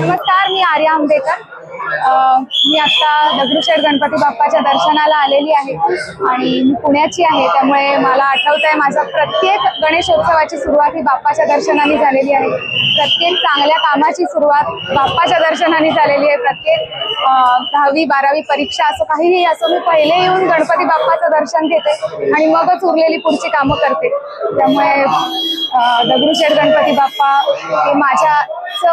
नमस्कार मी आर्या आंबेकर मी आता दगडूशेठ गणपती बाप्पाच्या दर्शनाला आलेली आहे आणि मी पुण्याची आहे त्यामुळे मला आठवत आहे माझा प्रत्येक गणेशोत्सवाची सुरुवात ही बाप्पाच्या दर्शनाने झालेली आहे. प्रत्येक चांगल्या कामाची सुरुवात बाप्पाच्या दर्शनाने झालेली आहे. प्रत्येक दहावी बारावी परीक्षा असं काहीही असं मी पहिले येऊन गणपती बाप्पाचं दर्शन घेते आणि मगच उरलेली पुढची कामं करते. त्यामुळे दगडूशेठ गणपती बाप्पा हे माझ्या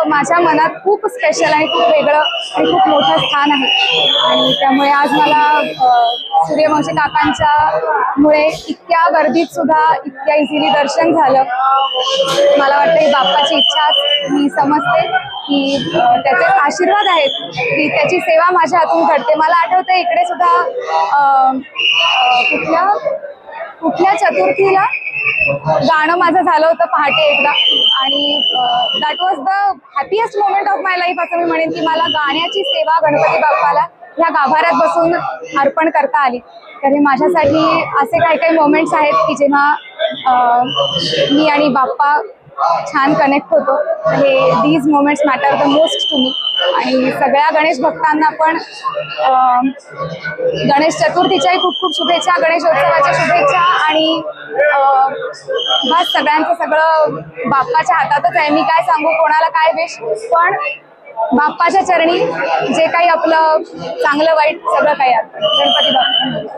माझ्या मनात खूप स्पेशल आणि खूप वेगळं आणि खूप मोठं स्थान आहे. आणि त्यामुळे आज मला सूर्यवंशी काकांच्या मुळे इतक्या गर्दीत सुद्धा इतक्या इझिली दर्शन झालं. मला वाटतं ही बाप्पाची इच्छाच मी समजते की त्याचे आशीर्वाद आहेत की त्याची सेवा माझ्या हातून घडते. मला आठवतं इकडे सुद्धा कुठल्या कुठल्या चतुर्थीला गाणं माझं झालं होतं पहाटे एकदा. आणि that was the happiest moment of my life असं मी म्हणेन की मला गाण्याची सेवा गणपती बाप्पाला ह्या गाभाऱ्यात बसून अर्पण करता आली. तर हे माझ्यासाठी असे काही काही मोमेंट्स आहेत की जेव्हा मी आणि बाप्पा छान कनेक्ट होतो. हे these moments matter the most to me आणि सगळ्या गणेश भक्तांना पण गणेश चतुर्थीच्याही खूप खूप शुभेच्छा गणेशोत्सवाच्या शुभेच्छा आणि बस सगळ्यांचं सगळं बाप्पाच्या हातातच आहे. मी काय सांगू कोणाला काय विश पण बाप्पाच्या चरणी जे काही आपलं चांगलं वाईट सगळं काही गणपती बाप्पा.